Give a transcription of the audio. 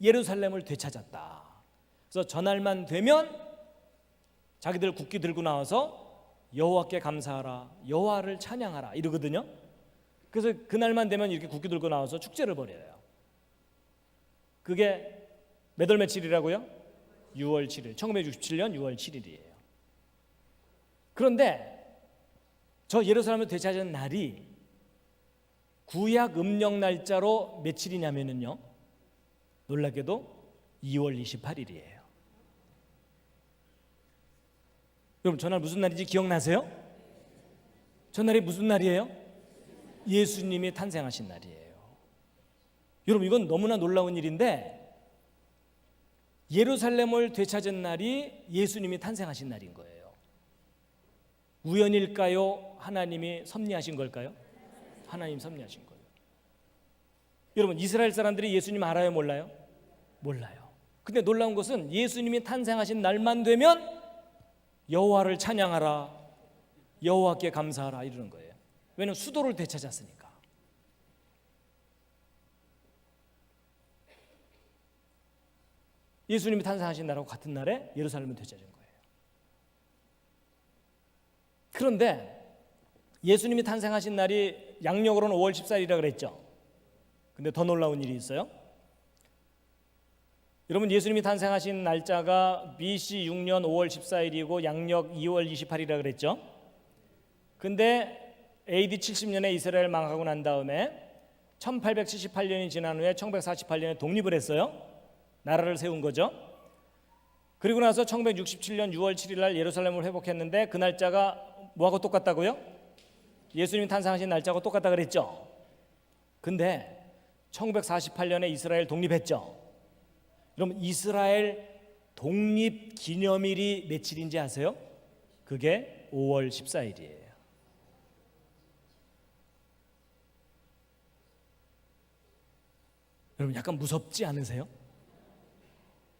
예루살렘을 되찾았다. 그래서 전날만 되면 자기들 국기 들고 나와서 여호와께 감사하라, 여호와를 찬양하라 이러거든요. 그래서 그날만 되면 이렇게 국기 들고 나와서 축제를 벌여요. 그게 몇월 며칠이라고요? 6월 7일, 1967년 6월 7일이에요. 그런데 저 예루살렘을 되찾은 날이 구약 음력 날짜로 며칠이냐면요. 놀랍게도 2월 28일이에요. 여러분 전날 무슨 날인지 기억나세요? 전날이 무슨 날이에요? 예수님이 탄생하신 날이에요. 여러분 이건 너무나 놀라운 일인데 예루살렘을 되찾은 날이 예수님이 탄생하신 날인 거예요. 우연일까요? 하나님이 섭리하신 걸까요? 하나님 섭리하신 거예요. 여러분 이스라엘 사람들이 예수님 알아요, 몰라요? 몰라요. 근데 놀라운 것은 예수님이 탄생하신 날만 되면 여호와를 찬양하라, 여호와께 감사하라 이러는 거예요. 왜냐면 수도를 되찾았으니까. 예수님이 탄생하신 날하고 같은 날에 예루살렘을 되찾은 거예요. 그런데 예수님이 탄생하신 날이 양력으로는 5월 14일이라 그랬죠. 근데 더 놀라운 일이 있어요. 여러분 예수님이 탄생하신 날짜가 BC 6년 5월 14일이고 양력 2월 28일이라 그랬죠. 근데 AD 70년에 이스라엘 망하고 난 다음에 1878년이 지난 후에 1948년에 독립을 했어요. 나라를 세운 거죠. 그리고 나서 1967년 6월 7일 날 예루살렘을 회복했는데 그 날짜가 뭐하고 똑같다고요? 예수님 탄생하신 날짜하고 똑같다 그랬죠. 근데 1948년에 이스라엘 독립했죠. 여러분 이스라엘 독립 기념일이 며칠인지 아세요? 그게 5월 14일이에요. 여러분 약간 무섭지 않으세요?